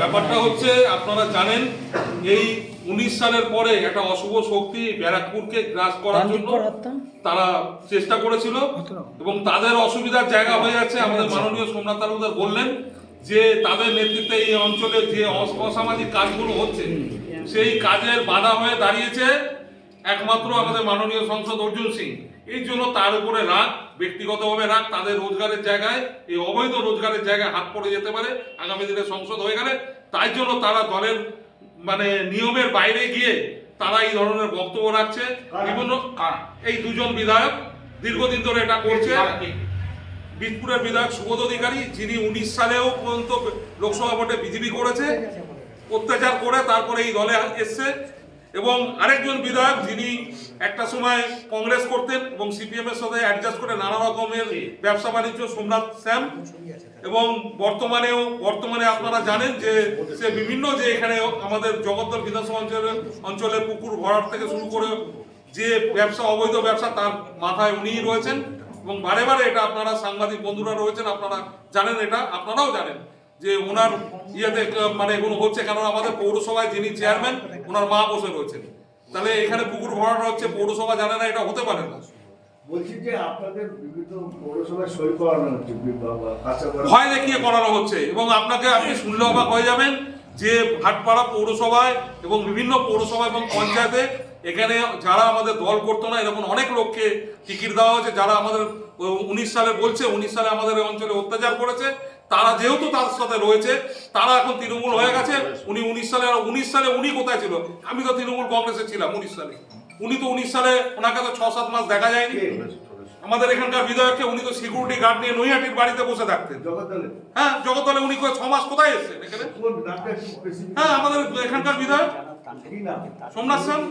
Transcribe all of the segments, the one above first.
ব্যাপারটা হচ্ছে আপনারা জানেন এই উনিশ সালের পরে একটা অশুভ শক্তি ব্যারাকপুরকে গ্রাস করার জন্য তারা চেষ্টা করেছিল এবং তাদের অসুবিধার জায়গা হয়ে আছে আমাদের মাননীয় সোমনাথ তালুকদার বললেন যে তাদের নেতৃত্বে এই অঞ্চলে যে অস- অসামাজিক কাজগুলো হচ্ছে সেই কাজের বাধা হয়ে দাঁড়িয়েছে। একমাত্র আমাদের মাননীয় সংসদ অর্জুন সিং। এই জন্য তার উপরে রাগ ব্যক্তিগতভাবে রাগ তাদের রোজগারের জায়গায় এই অবৈধ রোজগারের জায়গায় হাত পড়ে যেতে পারে আগামী দিনে সংসদ হয়ে গেলে। তাই জন্য তারা দলের মানে নিয়মের বাইরে গিয়ে তারা এই ধরনের বক্তব্য রাখছে। বিভিন্ন এই দুজন বিধায়ক দীর্ঘদিন ধরে এটা করছে। বীজপুরের বিধায়ক সুবোধ অধিকারী যিনি উনিশ সালেও পর্যন্ত লোকসভা ভোটে বিজেপি করেছে। অত্যাচার করে তারপরে এই দলে এসছে। এবং আরেকজন বিধায়ক যিনি একটা সময় কংগ্রেস করতেন এবং সিপিএম এর সাথে অ্যাডজাস্ট করে নানা রকমের ব্যবসা বাণিজ্য সোমনাথ শ্যাম। এবং বর্তমানেও, বর্তমানে আপনারা জানেন যে সে বিভিন্ন যে এখানে আমাদের জগদ্দল বিধানসভা অঞ্চলের অঞ্চলে পুকুর ভরাট থেকে শুরু করে যে ব্যবসা, অবৈধ ব্যবসা তার মাথায় উনিই রয়েছেন। এবং বারে বারে এটা আপনারা সাংবাদিক বন্ধুরা রয়েছেন, আপনারা জানেন এটা, আপনারাও জানেন। যে ওনার ইয়েতে মানে এগুলো হচ্ছে কেন আমাদের পৌরসভায় যিনি চেয়ারম্যান ওনার মা বসে রয়েছেন। তাহলে এখানে পুকুর ভরাট হচ্ছে পৌরসভা জানে না এটা হতে পারে না। বলছি যে আপনাদের বিভিন্ন পৌরসভায় সই করানো হচ্ছে বা- কাঁচা করা ভয় দেখিয়ে করানো হচ্ছে এবং আপনাকে আপনি শুনলে অবাক হয়ে যাবেন যে ভাটপাড়া পৌরসভায় এবং বিভিন্ন পৌরসভা এবং পঞ্চায়েতে এখানে যারা আমাদের দল করতো না এরকম অনেক লোককে টিকিট দেওয়া হয়েছে যারা আমাদের উনিশ সালে বলছে উনিশ সালে আমাদের অঞ্চলে অত্যাচার করেছে। তারা যেহেতু তার সাথে রয়েছে তারা এখন তৃণমূল হয়ে গেছে। উনি উনিশ সালে আর উনিশ সালে উনি কোথায় ছিল? আমি তো তৃণমূল কংগ্রেসে ছিলাম উনিশ সালে। উনি তো উনিশ সালে ওনাকে তো ছ সাত মাস দেখা যায়নি। আমাদের এখানকার বিধায়ককে উনি তো সিকিউরিটি গার্ড নিয়ে নৈহাটির বাড়িতে বসে থাকতেন। হ্যাঁ জগতলে উনি ছ মাস কোথায় এসেছেন এখানে? specific? হ্যাঁ আমাদের এখানকার বিধায়ক। সোমনাথ সেন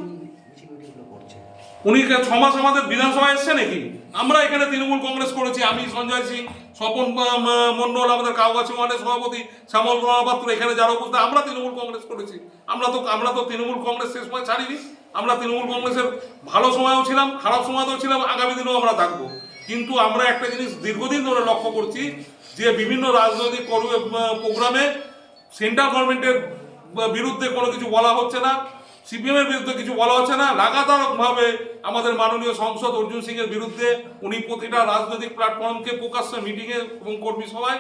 উনি ছ মাস আমাদের বিধানসভায় এসছে নাকি? আমরা এখানে তৃণমূল কংগ্রেস করেছি আমি সঞ্জয় সিং স্বপন আম, মণ্ডল আমাদের কাউগাছি ওয়ার্ডের সভাপতি শ্যামল মহাপাত্র এখানে যারা উপস্থিত আমরা তৃণমূল কংগ্রেস করেছি। আমরা তো আমরা তো তৃণমূল কংগ্রেস শেষ সময় ছাড়িনি। আমরা তৃণমূল কংগ্রেসের ভালো সময়ও ছিলাম খারাপ সময়তেও ছিলাম আগামী দিনেও আমরা থাকব। কিন্তু আমরা একটা জিনিস দীর্ঘদিন ধরে লক্ষ্য করছি যে বিভিন্ন রাজনৈতিক প্রোগ্রামে সেন্ট্রাল গভর্নমেন্টের বিরুদ্ধে কোনো কিছু বলা হচ্ছে না। সিপিএম এর বিরুদ্ধে কিছু বলা হচ্ছে না। লাগাতার ভাবে আমাদের মাননীয় সংসদ অর্জুন সিং এর বিরুদ্ধে উনি প্রতিটা রাজনৈতিক প্ল্যাটফর্মকে প্রকাশ্যে মিটিংয়ে এবং কর্মী সভায়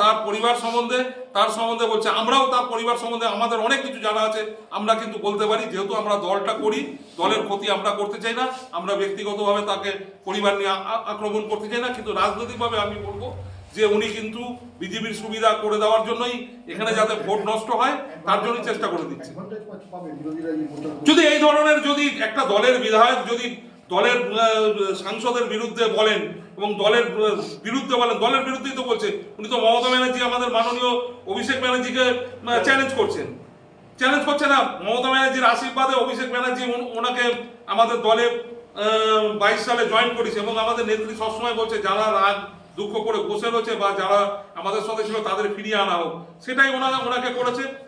তার পরিবার সম্বন্ধে, তার সম্বন্ধে বলছে, আমরাও তার পরিবার সম্বন্ধে আমাদের অনেক কিছু জানা আছে। আমরা কিন্তু বলতে পারি, যেহেতু আমরা দলটা করি, দলের ক্ষতি আমরা করতে চাই না। আমরা ব্যক্তিগতভাবে তাকে পরিবার নিয়ে আক্রমণ করতে চাই না। কিন্তু রাজনৈতিকভাবে আমি বলব যে উনি কিন্তু বিজেপির সুবিধা করে দেওয়ার জন্যই এখানে যাতে ভোট নষ্ট হয়, তার জন্যই চেষ্টা করে দিচ্ছে। যদি এই ধরনের যদি একটা দলের বিধায়ক যদি দলের সাংসদের বিরুদ্ধে বলেন এবং দলের বিরুদ্ধে বলেন, দলের বিরুদ্ধেই তো বলছে, উনি তো মমতা ব্যানার্জি, আমাদের মাননীয় অভিষেক ব্যানার্জিকে চ্যালেঞ্জ করছেন। চ্যালেঞ্জ করছে না, মমতা ব্যানার্জির আশীর্বাদে অভিষেক ব্যানার্জি ওনাকে আমাদের দলে বাইশ সালে জয়েন করেছে এবং আমাদের নেত্রী সবসময় বলছে, যারা রাগ দুঃখ করে বসে রয়েছে বা যারা আমাদের সাথে ছিল তাদের ফিরিয়ে আনা হোক। সেটাই ওনারা ওনাকে করেছে।